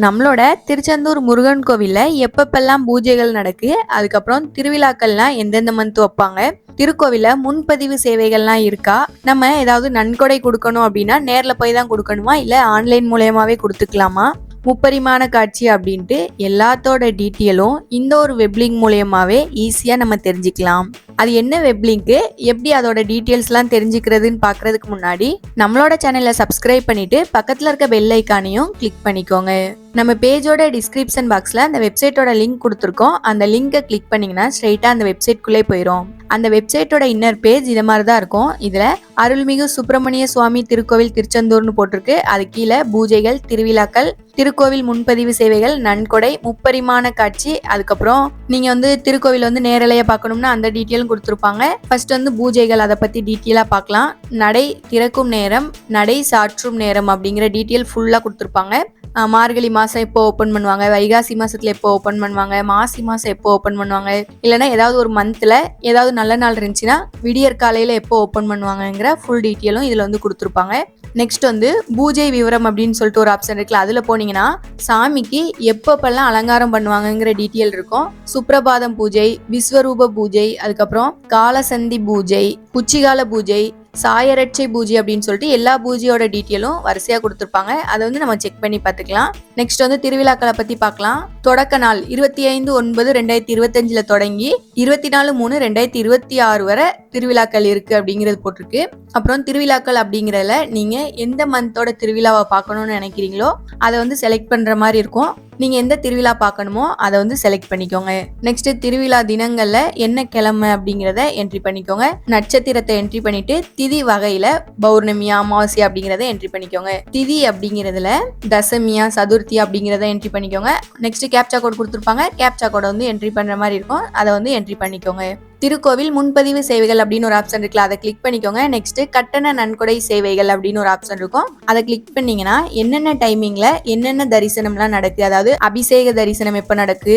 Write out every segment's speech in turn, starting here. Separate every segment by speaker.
Speaker 1: நம்மளோட திருச்செந்தூர் முருகன் கோவிலில் எப்பப்பெல்லாம் பூஜைகள் நடக்கு அதுக்கப்புறம் திருவிழாக்கள்லாம் எந்தெந்த மந்த் வைப்பாங்க திருக்கோவிலில் முன்பதிவு சேவைகள்லாம் இருக்கா நம்ம ஏதாவது நன்கொடை கொடுக்கணும் அப்படின்னா நேரில் போய் தான் கொடுக்கணுமா இல்லை ஆன்லைன் மூலயமாவே கொடுத்துக்கலாமா? முப்பரிமாண காட்சி அப்படின்ட்டு எல்லாத்தோட டீட்டெயிலும் இந்த ஒரு வெப்லிங்க் மூலயமாவே ஈஸியாக நம்ம தெரிஞ்சுக்கலாம். அது என்ன வெப்லிங்க்கு எப்படி அதோட டீட்டெயில்ஸ்லாம் தெரிஞ்சுக்கிறதுன்னு பார்க்கறதுக்கு முன்னாடி நம்மளோட சேனலை சப்ஸ்கிரைப் பண்ணிவிட்டு பக்கத்தில் இருக்க பெல் ஐக்கானையும் கிளிக் பண்ணிக்கோங்க. நம்ம பேஜோட டிஸ்கிரிப்ஷன் பாக்ஸில் அந்த வெப்சைட்டோட லிங்க் கொடுத்துருக்கோம். அந்த லிங்கை கிளிக் பண்ணிங்கன்னா ஸ்ட்ரெயிட்டாக அந்த வெப்சைட்குள்ளே போயிடும் அந்த வெப்சைட்டோட இன்னர் பேஜ் இது மாதிரி தான் இருக்கும். இதில் அருள்மிகு சுப்பிரமணிய சுவாமி திருக்கோவில் திருச்செந்தூர்னு போட்டிருக்கு. அது கீழே பூஜைகள் திருவிழாக்கள் திருக்கோவில் முன்பதிவு சேவைகள் நன்கொடை முப்பரிமாண காட்சி அதுக்கப்புறம் நீங்கள் வந்து திருக்கோவில் வந்து நேரலையை பார்க்கணும்னா அந்த டீட்டெயிலும் கொடுத்துருப்பாங்க. ஃபர்ஸ்ட் வந்து பூஜைகள் அதை பற்றி டீட்டெயிலாக பார்க்கலாம். நடை திறக்கும் நேரம் நடை சாற்றும் நேரம் அப்படிங்கிற டீட்டெயில் ஃபுல்லாக கொடுத்துருப்பாங்க. மார்கழி மாதம் எப்போ ஓப்பன் பண்ணுவாங்க? வைகாசி மாதத்தில் எப்போ ஓப்பன் பண்ணுவாங்க? மாசி மாதம் எப்போ ஓப்பன் பண்ணுவாங்க? இல்லைன்னா ஏதாவது ஒரு மந்தில் ஏதாவது நல்ல நாள் இருந்துச்சுன்னா விடியற் காலையில் எப்போ ஓப்பன் பண்ணுவாங்கங்கிற ஃபுல் டீட்டெயிலும் இதில் வந்து கொடுத்துருப்பாங்க. நெக்ஸ்ட் வந்து பூஜை விவரம் அப்படின்னு சொல்லிட்டு ஒரு ஆப்ஷன் இருக்குல்ல அதில் போனீங்கன்னா சாமிக்கு எப்பப்பெல்லாம் அலங்காரம் பண்ணுவாங்கங்கிற டீட்டெயில் இருக்கும். சுப்ரபாதம் பூஜை விஸ்வரூப பூஜை அதுக்கப்புறம் காலசந்தி பூஜை உச்சிகால பூஜை சாயரட்சை பூஜை அப்படின்னு சொல்லிட்டு எல்லா பூஜையோட டீட்டெயிலும் வரிசையாக கொடுத்துருப்பாங்க. அதை வந்து நம்ம செக் பண்ணி பார்த்துக்கலாம். நெக்ஸ்ட் வந்து திருவிழாக்களை பற்றி பார்க்கலாம். தொடக்க நாள் இருபத்தி ஐந்து ஒன்பது ரெண்டாயிரத்தி இருபத்தஞ்சில் தொடங்கி இருபத்தி நாலு மூணு ரெண்டாயிரத்தி இருபத்தி ஆறு வரை திருவிழாக்கள் இருக்குது அப்படிங்கிறது போட்டிருக்கு. அப்புறம் திருவிழாக்கள் அப்படிங்கிறதுல நீங்கள் எந்த மந்தோட திருவிழாவை பார்க்கணும்னு நினைக்கிறீங்களோ அதை வந்து செலக்ட் பண்ணுற மாதிரி இருக்கும். நீங்கள் எந்த திருவிழா பார்க்கணுமோ அதை வந்து செலக்ட் பண்ணிக்கோங்க. நெக்ஸ்ட் திருவிழா தினங்களில் என்ன கிழமை அப்படிங்கிறத என்ட்ரி பண்ணிக்கோங்க. நட்சத்திரத்தை என்ட்ரி பண்ணிட்டு திதி வகையில் பௌர்ணமி அமாவாசை அப்படிங்கிறத என்ட்ரி பண்ணிக்கோங்க. திதி அப்படிங்கிறதுல தசமியா சதுர்த்தி அப்படிங்கிறத என்ட்ரி பண்ணிக்கோங்க. நெக்ஸ்ட் கேப்சா கோட் கொடுத்துருப்பாங்க. கேப்சா கோடை வந்து என்ட்ரி பண்ணுற மாதிரி இருக்கும். அதை வந்து என்ட்ரி பண்ணிக்கோங்க. திருக்கோவில் முன்பதிவு சேவைகள் அப்படின்னு ஒரு ஆப்ஷன் இருக்குல்ல அதை கிளிக் பண்ணிக்கோங்க. நெக்ஸ்ட் கட்டண நன்கொடை சேவைகள் அப்படின்னு ஒரு ஆப்ஷன் இருக்கும். அதை கிளிக் பண்ணீங்கன்னா என்னென்ன டைமிங்ல என்னென்ன தரிசனம்லாம் நடக்குது? அதாவது அபிஷேக தரிசனம் எப்போ நடக்கு?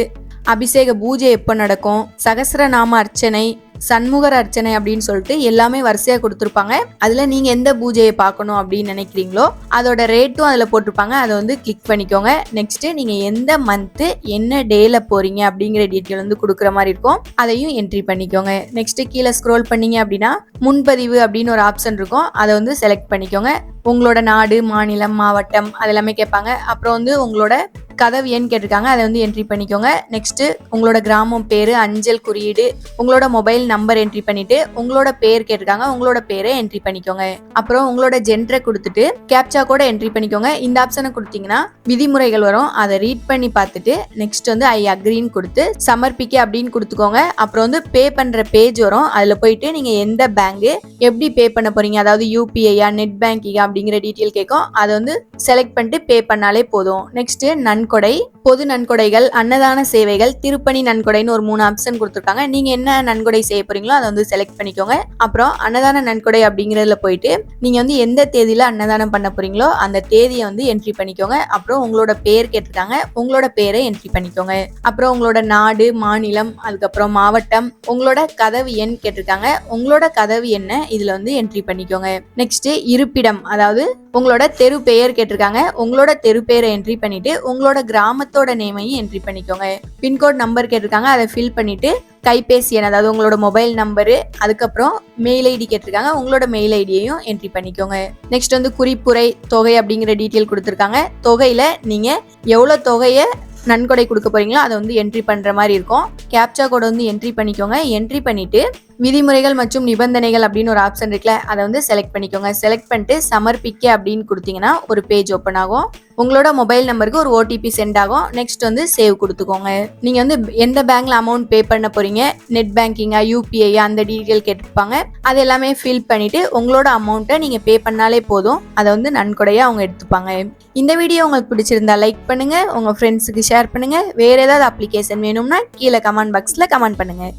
Speaker 1: அபிஷேக பூஜை எப்போ நடக்கும்? சகசரநாம அர்ச்சனை சண்முகர் அர்ச்சனை அப்படின்னு சொல்லிட்டு எல்லாமே வரிசையாக கொடுத்துருப்பாங்க. அதில் நீங்கள் எந்த பூஜையை பார்க்கணும் அப்படின்னு நினைக்கிறீங்களோ அதோட ரேட்டும் அதில் போட்டிருப்பாங்க. அதை வந்து கிளிக் பண்ணிக்கோங்க. நெக்ஸ்ட்டு நீங்கள் எந்த மந்த்து என்ன டேல போகிறீங்க அப்படிங்கிற டீட்டெயில் வந்து கொடுக்குற மாதிரி இருக்கும். அதையும் என்ட்ரி பண்ணிக்கோங்க. நெக்ஸ்ட்டு கீழே ஸ்க்ரோல் பண்ணீங்க அப்படின்னா முன்பதிவு அப்படின்னு ஒரு ஆப்ஷன் இருக்கும். அதை வந்து செலக்ட் பண்ணிக்கோங்க. உங்களோட நாடு மாநிலம் மாவட்டம் அதெல்லாமே கேட்பாங்க. அப்புறம் வந்து உங்களோட கதவு எண் கேட்டிருக்காங்க. அதை வந்து என்ட்ரி பண்ணிக்கோங்க. நெக்ஸ்ட்டு உங்களோட கிராமம் பேர் அஞ்சல் குறியீடு உங்களோட மொபைல் நம்பர் என்ட்ரி பண்ணிவிட்டு உங்களோட பேர் கேட்டிருக்காங்க. உங்களோட பேரை என்ட்ரி பண்ணிக்கோங்க. அப்புறம் உங்களோட ஜென்டரை கொடுத்துட்டு கேப்சா கூட என்ட்ரி பண்ணிக்கோங்க. இந்த ஆப்ஷனை கொடுத்தீங்கன்னா விதிமுறைகள் வரும். அதை ரீட் பண்ணி பார்த்துட்டு நெக்ஸ்ட் வந்து ஐ அக்ரின்னு கொடுத்து சமர்ப்பிக்க அப்படின்னு கொடுத்துக்கோங்க. அப்புறம் வந்து பே பண்ணுற பேஜ் வரும். அதில் போயிட்டு நீங்கள் எந்த பேங்க்கு எப்படி பே பண்ண போகிறீங்க அதாவது யூபிஐயா நெட் பேங்கிங்கா அப்படிங்கிற டீட்டெயில் கேட்கும். அதை வந்து செலக்ட் பண்ணிட்டு பே பண்ணாலே போதும். நெக்ஸ்ட்டு நன்கு நன்கொடை பொது நன்கொடைகள் அன்னதான சேவைகள் திருப்பணி நன்கொடைன்னு ஒரு மூணு ஆப்ஷன் கொடுத்துருக்காங்க. நீங்க என்ன நன்கொடை செய்ய போறீங்களோ அதை வந்து செலக்ட் பண்ணிக்கோங்க. அப்புறம் அன்னதான நன்கொடை அப்படிங்கிறதுல போயிட்டு நீங்க வந்து எந்த தேதியில அன்னதானம் பண்ண போறீங்களோ அந்த தேதியை வந்து என்ட்ரி பண்ணிக்கோங்க. அப்புறம் உங்களோட பேர் கேட்டிருக்காங்க. உங்களோட பேரை என்ட்ரி பண்ணிக்கோங்க. அப்புறம் உங்களோட நாடு மாநிலம் அதுக்கப்புறம் மாவட்டம் உங்களோட கதவு எண் கேட்டிருக்காங்க. உங்களோட கதவு என்ன இதுல வந்து என்ட்ரி பண்ணிக்கோங்க. நெக்ஸ்ட் இருப்பிடம் அதாவது உங்களோட தெரு பெயர் கேட்டிருக்காங்க. உங்களோட தெரு பெயரை என்ட்ரி பண்ணிட்டு உங்களோட கிராமத்தோட நேமையும் என்ட்ரி பண்ணிக்கோங்க. பின்கோட் நம்பர் கேட்டிருக்காங்க அதை ஃபில் பண்ணிட்டு கைபேசி எண் அதாவது உங்களோட மொபைல் நம்பரு அதுக்கப்புறம் மெயில் ஐடி கேட்டிருக்காங்க உங்களோட மெயில் ஐடியையும் என்ட்ரி பண்ணிக்கோங்க. நெக்ஸ்ட் வந்து குறிப்புரை தொகை அப்படிங்கிற டீட்டெயில் கொடுத்துருக்காங்க. தொகையில நீங்க எவ்வளோ தொகையை நன்கொடை கொடுக்க போறீங்களோ அதை வந்து என்ட்ரி பண்ணுற மாதிரி இருக்கும். கேப்சா கோடை வந்து என்ட்ரி பண்ணிக்கோங்க. என்ட்ரி பண்ணிட்டு விதிமுறைகள் மற்றும் நிபந்தனைகள் அப்படின்னு ஒரு ஆப்ஷன் இருக்குல்ல அதை வந்து செலக்ட் பண்ணிக்கோங்க. செலக்ட் பண்ணிட்டு சமர்ப்பிக்க அப்படின்னு கொடுத்தீங்கன்னா ஒரு பேஜ் ஓப்பன் ஆகும். உங்களோட மொபைல் நம்பருக்கு ஒரு ஓடிபி சென்ட் ஆகும். நெக்ஸ்ட் வந்து சேவ் கொடுத்துக்கோங்க. நீங்க வந்து எந்த பேங்க்ல அமௌண்ட் பே பண்ண போறீங்க? நெட் பேங்கிங்கா யூபிஐ அந்த டீட்டெயில் கேட்டிருப்பாங்க. அது எல்லாமே ஃபில் பண்ணிட்டு உங்களோட அமௌண்ட்டை நீங்க பே பண்ணாலே போதும். அதை வந்து நன்கொடையா அவங்க எடுத்துப்பாங்க. இந்த வீடியோ உங்களுக்கு பிடிச்சிருந்தா லைக் பண்ணுங்க. உங்க ஃப்ரெண்ட்ஸுக்கு ஷேர் பண்ணுங்க. வேற ஏதாவது அப்ளிகேஷன் வேணும்னா கீழே கமெண்ட் பாக்ஸ்ல கமெண்ட் பண்ணுங்க.